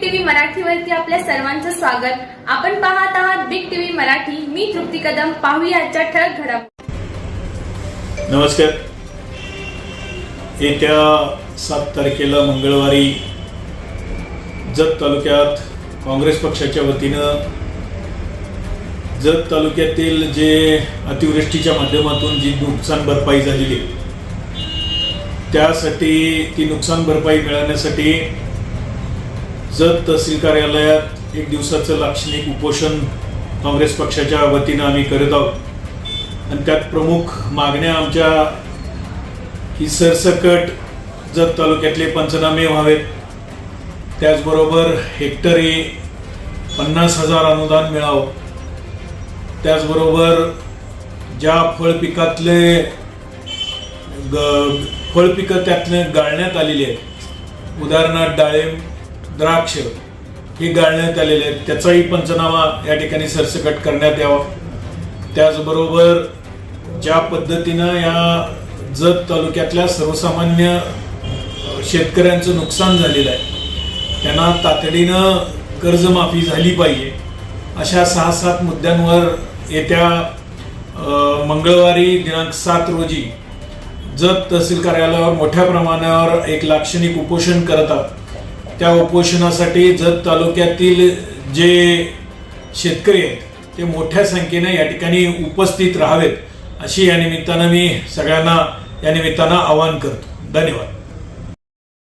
TV मराठीवरती आपल्या सर्वांचं स्वागत. आपण पाहत आहात बिग टीव्ही मराठी. मी तृप्ती कदम. पाहूया आजच्या ठळक घडामोडी. नमस्कार. येत्या सात तारखेला मंगळवारी जत तालुक्यात काँग्रेस पक्षाच्या वतीनं जत तालुक्यातील जे अतिवृष्टीच्या माध्यमातून जी नुकसान भरपाई झालेली त्यासाठी ती नुकसान भरपाई मिळवण्यासाठी जत तहसील कार्यालयात एक दिवसाचं लाक्षणिक उपोषण काँग्रेस पक्षाच्या वतीनं आम्ही करत आहोत. आणि त्यात प्रमुख मागण्या आमच्या ही सरसकट जत तालुक्यातले पंचनामे व्हावेत. त्याचबरोबर हेक्टरी पन्नास हजार अनुदान मिळावं. त्याचबरोबर ज्या फळपिकातले ग फळपिकं त्यातले गाळण्यात आलेली आहेत. उदाहरणार्थ डाळिंब द्राक्ष हे गाळण्यात आलेले आहेत. त्याचाही पंचनामा या ठिकाणी सरसकट करण्यात यावा. त्याचबरोबर ज्या पद्धतीनं या जत तालुक्यातल्या सर्वसामान्य शेतकऱ्यांचं नुकसान झालेलं आहे त्यांना तातडीनं कर्जमाफी झाली पाहिजे. अशा सहा सात मुद्द्यांवर येत्या मंगळवारी दिनांक सात रोजी जत तहसील कार्यालयावर मोठ्या प्रमाणावर एक लाक्षणिक उपोषण करत आहोत. त्या उपोषणासाठी जत तालुक्यातील जे शेतकरी आहेत ते मोठ्या संख्येने या ठिकाणी उपस्थित राहावेत अशी या निमित्तानं मी सगळ्यांना या निमित्तानं आवाहन करतो. धन्यवाद.